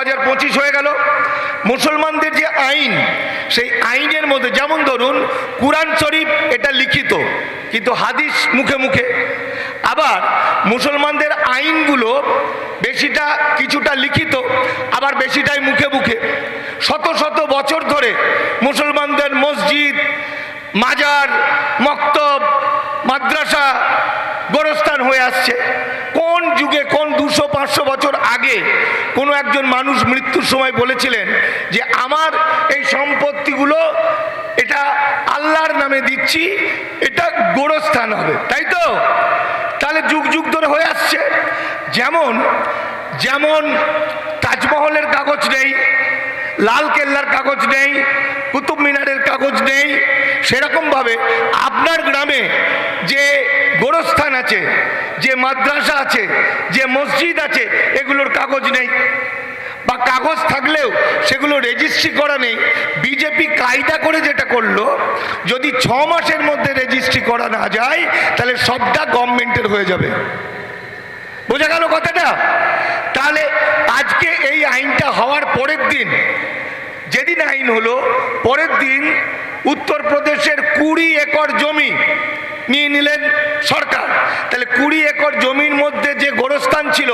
হাজার পঁচিশ হয়ে গেল। মুসলমানদের যে আইন, সেই আইনের মধ্যে যেমন ধরুন, কুরআন শরীফ এটা লিখিত, কিন্তু হাদিস মুখে মুখে। আবার মুসলমানদের আইনগুলো বেশিটা কিছুটা লিখিত, আবার বেশিটাই মুখে মুখে। শত শত বছর ধরে মুসলমানদের মসজিদ, মাজার, মক্তব, মাদ্রাসা গোরস্থান হয়ে আসছে। কোন যুগে কোন দুশো পাঁচশো বছর আগে কোনো একজন মানুষ মৃত্যুর সময় বলেছিলেন যে আমার এই সম্পত্তিগুলো এটা আল্লাহর নামে দিচ্ছি, এটা গোরস্থান হবে। তাই তো? তাহলে যুগ যুগ ধরে হয়ে আসছে। যেমন যেমন তাজমহলের কাগজ নেই লাল কেল্লার কাগজ নেই, কুতুব মিনারের কাগজ নেই। সেরকমভাবে আপনার গ্রামে যে গোরস্থান আছে, যে মাদ্রাসা আছে, যে মসজিদ আছে, এগুলোর কাগজ নেই। বা কাগজ থাকলেও সেগুলো রেজিস্ট্রি করা নেই। বিজেপি কায়দা করে যেটা করল, যদি ছ মাসের মধ্যে রেজিস্ট্রি করা না যায়, তাহলে সবটা গভর্নমেন্টের হয়ে যাবে। বোঝা গেল কথাটা? তাহলে আজকে এই আইনটা হওয়ার পরের দিন, যেদিন আইন হলো, পরের দিন উত্তরপ্রদেশের কুড়ি একর জমি নিয়ে নিলেন সরকার। তাহলে কুড়ি একর জমির মধ্যে যে গোরস্থান ছিল,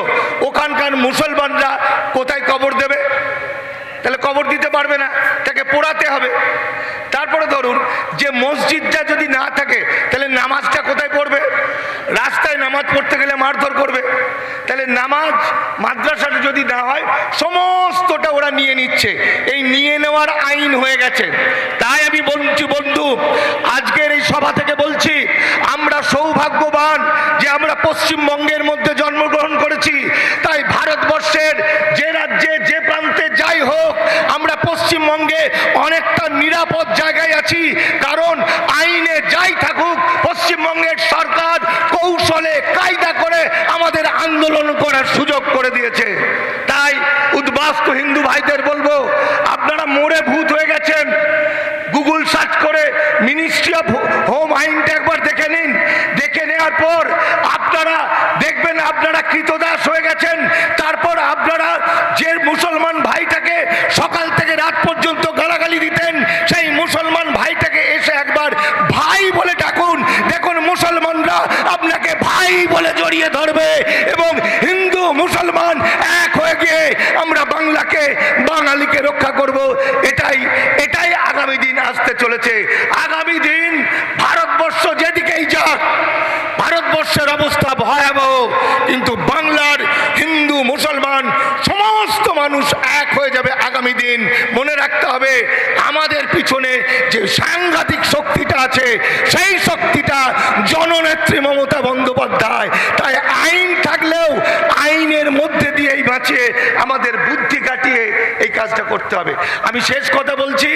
ওখানকার মুসলমানরা কোথায় কবর দেবে? তাহলে কবর দিতে পারবে না, তাকে পোড়াতে হবে। তারপরে ধরুন, যে মসজিদটা যদি না থাকে তাহলে নামাজটা কোথায় পড়বে রাস্তায় নামাজ পড়তে গেলে মারধর করবে। তাহলে নামাজ মাদ্রাসাটা যদি না হয়, সমস্তটা ওরা নিয়ে নিচ্ছে। এই নিয়ে নেওয়ার আইন হয়ে গেছে। তাই আমি বলছি, বন্ধু, আজকের এই সভা থেকে বলছি, আমরা সৌভাগ্যবান যে আমরা পশ্চিমবঙ্গের মধ্যে জন্মগ্রহণ করেছি তাই ভারতবর্ষের যে রাজ্যে যে প্রান্তে যাই হোক আমরা পশ্চিমবঙ্গে অনেকটা নিরাপদ জায়গায় আছি, কারণ আইনে যাই থাকুক, পশ্চিমবঙ্গের সরকার কৌশলে কায়দা করে আমাদের আন্দোলন করার সুযোগ করে দিয়েছে। তাই উদ্বাস্ত হিন্দু ভাইদের বলব, আপনারা মোড়ে ভূত হয়ে গেছেন। গুগল সার্চ করে মিনিস্ট্রি অফ হোম আইনটা একবার দেখে নিন। দেখে নেওয়ার পর আপনারা দেখবেন আপনারা কৃতদাস হয়ে গেছেন। তারপর আপনারা যে মুসলমান ভাইটাকে চলেছে। আগামী দিন ভারতবর্ষ যেদিকেই যাক, ভারতবর্ষের অবস্থা ভয়াবহ, কিন্তু বাংলার হিন্দু, মুসলমান, সমস্ত মানুষ এক হয়ে যাবে আগামী দিন। মনে রাখতে হবে, আমাদের পিছনে যে সাংঘাতিক শক্তিটা আছে, সেই শক্তিটা জননেত্রী মমতা বন্দ্যোপাধ্যায়। তাই আইন মধ্যে দিয়েই বাঁচিয়ে আমাদের বুদ্ধি কাটিয়ে এই কাজটা করতে হবে। আমি শেষ কথা বলছি,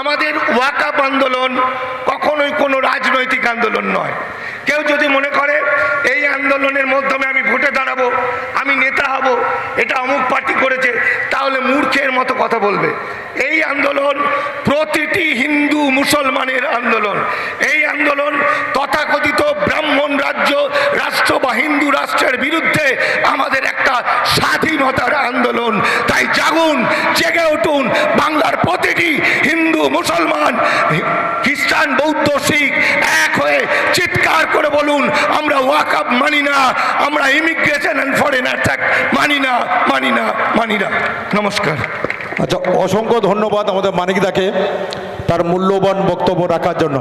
আমাদের ওয়াকাপ আন্দোলন কখনোই কোনো রাজনৈতিক আন্দোলন নয়। কেউ যদি মনে করে, এই আন্দোলনের মাধ্যমে আমি ভোটে দাঁড়াবো, আমি নেতা হব, এটা অমুক পার্টি করেছে, তাহলে মূর্খের মতো কথা বলবে। এই আন্দোলন প্রতিটি হিন্দু মুসলমানের আন্দোলন। এই আন্দোলন তথাকথিত ব্রাহ্মণ রাজ্য রাষ্ট্র বা হিন্দু রাষ্ট্রের বিরুদ্ধে আমাদের একটা স্বাধীনতার আন্দোলন জাগুন জেগে উঠুন। বাংলার প্রতিটি হিন্দু, মুসলমান, খ্রিস্টান, বৌদ্ধ, শিখ এক হয়ে চিৎকার করে বলুন, আমরা ওয়াকআপ মানি না, আমরা ইমিগ্রেশন অ্যান্ড ফরেন অ্যাট্যাক মানি না মানি না মানি না। নমস্কার। আচ্ছা অসংখ্য ধন্যবাদ আমাদের মানিকদাকে তার মূল্যবান বক্তব্য রাখার জন্য।